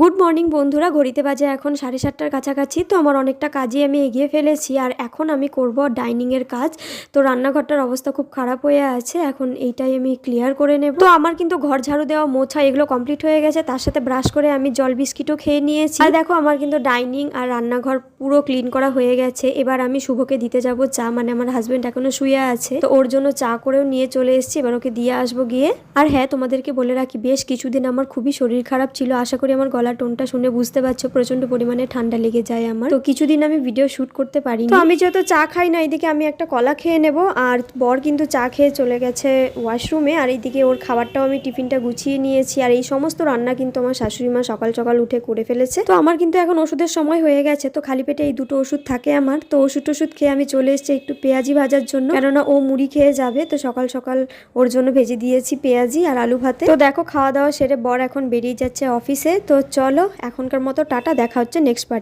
Good morning বন্ধুরা। ঘড়িতে বাজে এখন সাড়ে সাতটার কাছাকাছি, তো আমার অনেকটা কাজই আমি এগিয়ে ফেলেছি। আর এখন আমি করব ডাইনিংয়ের কাজ। তো রান্নাঘরটার অবস্থা খুব খারাপ হয়ে আছে। এখন এইটাই আমি ক্লিয়ার করে নেব। তো আমার কিন্তু ঘর ঝাড়ু দেওয়া, মোছা এগুলো কমপ্লিট হয়ে গেছে। তার সাথে ব্রাশ করে আমি জল বিস্কিটও খেয়ে নিয়েছি। আর দেখো, আমার কিন্তু ডাইনিং আর রান্নাঘর পুরো ক্লিন করা হয়ে গেছে। এবার আমি শুভকে দিতে যাব চা। মানে আমার হাজব্যান্ড এখনও শুয়ে আছে। তো ওর জন্য চা করেও নিয়ে চলে এসেছি। এবার ওকে দিয়ে আসব গিয়ে। আর হ্যাঁ তোমাদেরকে বলে রাখি, বেশ কিছুদিন আমার খুবই শরীর খারাপ ছিল। আশা করি আমার গলার টোনটা শুনে বুঝতে পারছ প্রচণ্ড পরিমাণে ঠান্ডা লেগে যায় আমার। তো কিছুদিন আমি ভিডিও শুট করতে পারি তো আমি যেহেতু চা খাই না, এদিকে আমি একটা কলা খেয়ে নেব। আর বর কিন্তু চা খেয়ে চলে গেছে ওয়াশরুমে আর এইদিকে ওর খাবারটাও আমি টিফিনটা গুছিয়ে নিয়েছি। আর এই সমস্ত রান্না কিন্তু আমার শাশুড়ি মা সকাল সকাল উঠে করে ফেলেছে। তো আমার কিন্তু এখন ওষুধের সময় হয়ে গেছে। তো খালি পেটে এই দুটো ওষুধ থাকে আমার। তো ওষুধ টষুধ খেয়ে আমি চলে এসেছি একটু পেঁয়াজি ভাজার জন্য। কেননা ও মুড়ি খেয়ে যাবে। তো সকাল সকাল ওর জন্য ভেজে দিয়েছি পেঁয়াজি আর আলু ভাতে। তো দেখো, খাওয়া দাওয়া সেরে বর এখন বেরিয়ে যাচ্ছে অফিসে তো চলো এখনকার মতো টাটা দেখা হচ্ছে নেক্সট পার্ট